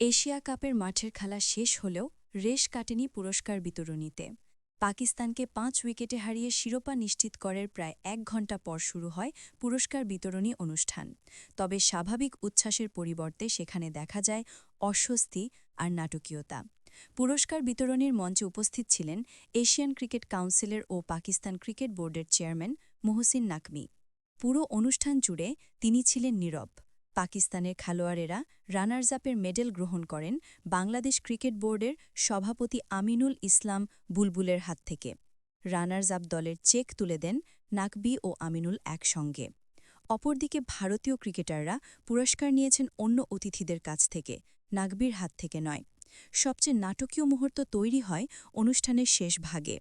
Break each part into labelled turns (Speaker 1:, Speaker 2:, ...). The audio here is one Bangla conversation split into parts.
Speaker 1: এশিয়া কাপের মাঠের খেলা শেষ হলেও রেশ কাটেনি পুরস্কার বিতরণীতে। পাকিস্তানকে পাঁচ উইকেটে হারিয়ে শিরোপা নিশ্চিত করার প্রায় এক ঘণ্টা পর শুরু হয় পুরস্কার বিতরণী অনুষ্ঠান। তবে স্বাভাবিক উচ্ছ্বাসের পরিবর্তে সেখানে দেখা যায় অস্বস্তি আর নাটকীয়তা। পুরস্কার বিতরণীর মঞ্চে উপস্থিত ছিলেন এশিয়ান ক্রিকেট কাউন্সিলের ও পাকিস্তান ক্রিকেট বোর্ডের চেয়ারম্যান মোহসিন নাকমি। পুরো অনুষ্ঠান জুড়ে তিনি ছিলেন নীরব। পাকিস্তানের খেলোয়াড়েরা রানার্স আপের মেডেল গ্রহণ করেন বাংলাদেশ ক্রিকেট বোর্ডের সভাপতি আমিনুল ইসলাম বুলবুলের হাত থেকে। রানার্স আপ দলের চেক তুলে দেন নাকবি ও আমিনুল একসঙ্গে। অপরদিকে ভারতীয় ক্রিকেটাররা পুরস্কার নিয়েছেন অন্য অতিথিদের কাছ থেকে, নাকবির হাত থেকে নয়। সবচেয়ে নাটকীয় মুহূর্ত তৈরি হয় অনুষ্ঠানের শেষ ভাগে।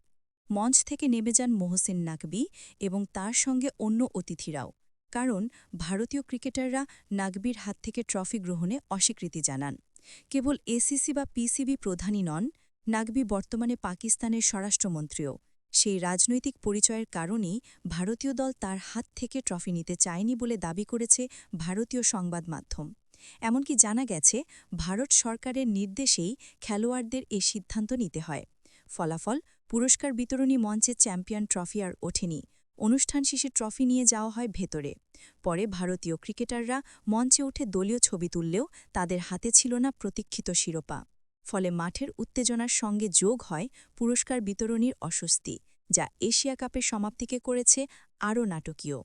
Speaker 1: মঞ্চ থেকে নেমে যান মোহসেন নাকবি এবং তার সঙ্গে অন্য অতিথিরাও। কারণ ভারতীয় ক্রিকেটাররা নাগবির হাত থেকে ট্রফি গ্রহণে অস্বীকৃতি জানান। কেবল এসিসি বা পিসিবি প্রধানই নন, নাগবি বর্তমানে পাকিস্তানের স্বরাষ্ট্রমন্ত্রীও। সেই রাজনৈতিক পরিচয়ের কারণেই ভারতীয় দল তার হাত থেকে ট্রফি নিতে চায়নি বলে দাবি করেছে ভারতীয় সংবাদ মাধ্যম। এমনকি জানা গেছে, ভারত সরকারের নির্দেশেই খেলোয়াড়দের এ সিদ্ধান্ত নিতে হয়। ফলাফল, পুরস্কার বিতরণী মঞ্চে চ্যাম্পিয়ন ট্রফি আর ওঠেনি। অনুষ্ঠান শেষে ট্রফি নিয়ে যাওয়া হয় ভেতরে। পরে ভারতীয় ক্রিকেটাররা মঞ্চে উঠে দলীয় ছবি তুললেও তাদের হাতে ছিল না প্রতীক্ষিত শিরোপা। ফলে মাঠের উত্তেজনার সঙ্গে যোগ হয় পুরস্কার বিতরণীর অস্বস্তি, যা এশিয়া কাপের সমাপ্তিকে করেছে আরও নাটকীয়।